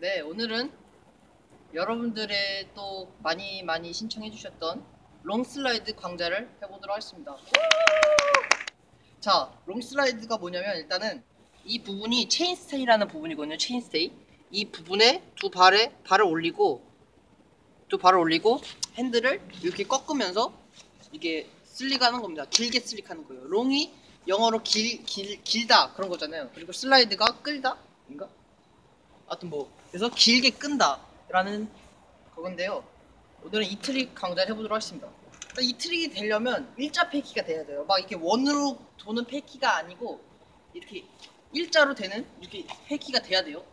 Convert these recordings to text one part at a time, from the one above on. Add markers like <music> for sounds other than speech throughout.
네, 오늘은 여러분들의 또 많이 많이 신청해 주셨던 롱슬라이드 강좌를 해보도록 하겠습니다. 자, 롱슬라이드가 뭐냐면 일단은 이 부분이 체인스테이라는 부분이거든요. 체인스테이. 이 부분에 두 발에 발을 올리고 두 발을 올리고 핸들을 이렇게 꺾으면서 이게 슬릭하는 겁니다. 길게 슬릭하는 거예요. 롱이 영어로 길, 길, 길다 그런 거잖아요. 그리고 슬라이드가 끌다? 인가? 하여튼 뭐 그래서 길게 끈다라는 그건데요. 오늘은 이 트릭 강좌를 해보도록 하겠습니다. 일단 이 트릭이 되려면 일자 페이키가 돼야 돼요. 막 이렇게 원으로 도는 페이키가 아니고 이렇게 일자로 되는 이렇게 페이키가 돼야 돼요.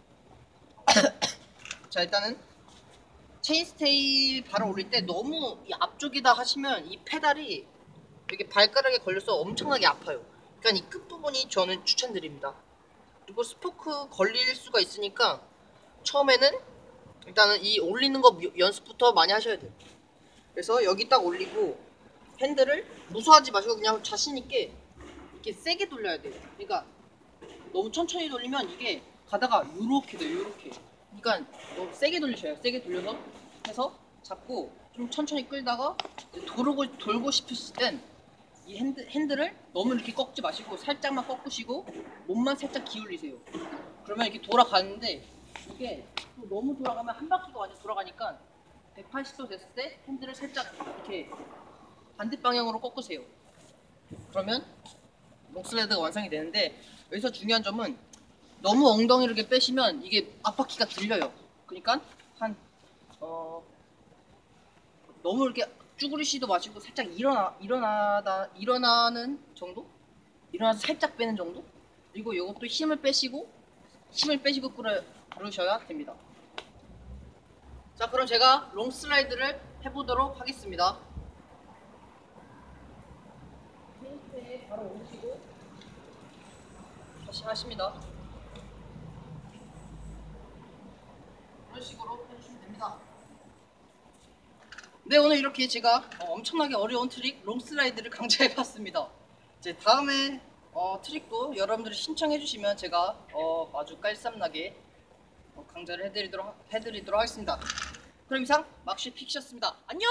<coughs> 자 일단은 체인스테이 발을 올릴 때 너무 이 앞쪽이다 하시면 이 페달이 이렇게 발가락에 걸려서 엄청나게 아파요. 그러니까 이 끝부분이 저는 추천드립니다. 그리고 스포크 걸릴 수가 있으니까 처음에는 일단은 이 올리는 거 미- 연습부터 많이 하셔야 돼요. 그래서 여기 딱 올리고 핸들을 무서워하지 마시고 그냥 자신 있게 이렇게 세게 돌려야 돼요. 그러니까 너무 천천히 돌리면 이게 가다가 요렇게 돼요. 요렇게. 그러니까 너무 세게 돌리셔요. 세게 돌려서 해서 잡고 좀 천천히 끌다가 돌고 돌고 싶으실 땐 이 핸드, 핸들을 너무 이렇게 꺾지 마시고 살짝만 꺾으시고 몸만 살짝 기울이세요. 그러면 이렇게 돌아가는데 이게 또 너무 돌아가면 한 바퀴가 완전 돌아가니까 180도 됐을 때 핸들을 살짝 이렇게 반대 방향으로 꺾으세요. 그러면 롱슬레드가 완성이 되는데 여기서 중요한 점은 너무 엉덩이를 이렇게 빼시면 이게 앞바퀴가 들려요. 그러니까 한 어, 너무 이렇게 쭈그리시도 마시고 살짝 일어나 일어나다 일어나는 정도? 일어나서 살짝 빼는 정도? 그리고 이것도 힘을 빼시고 힘을 빼시고 끌어 그러셔야 됩니다. 자, 그럼 제가 롱 슬라이드를 해보도록 하겠습니다. 바로 오시고 다시 하십니다. 이런 식으로 해주시면 됩니다. 네 오늘 이렇게 제가 어, 엄청나게 어려운 트릭 롱슬라이드를 <laughs> 강좌해봤습니다. 이제 다음에 어, 트릭도 여러분들이 신청해 주시면 제가 어, 아주 깔쌈나게 어, 강좌를 해드리도록, 해드리도록 하겠습니다. 그럼 이상 막시 픽시였습니다. 안녕!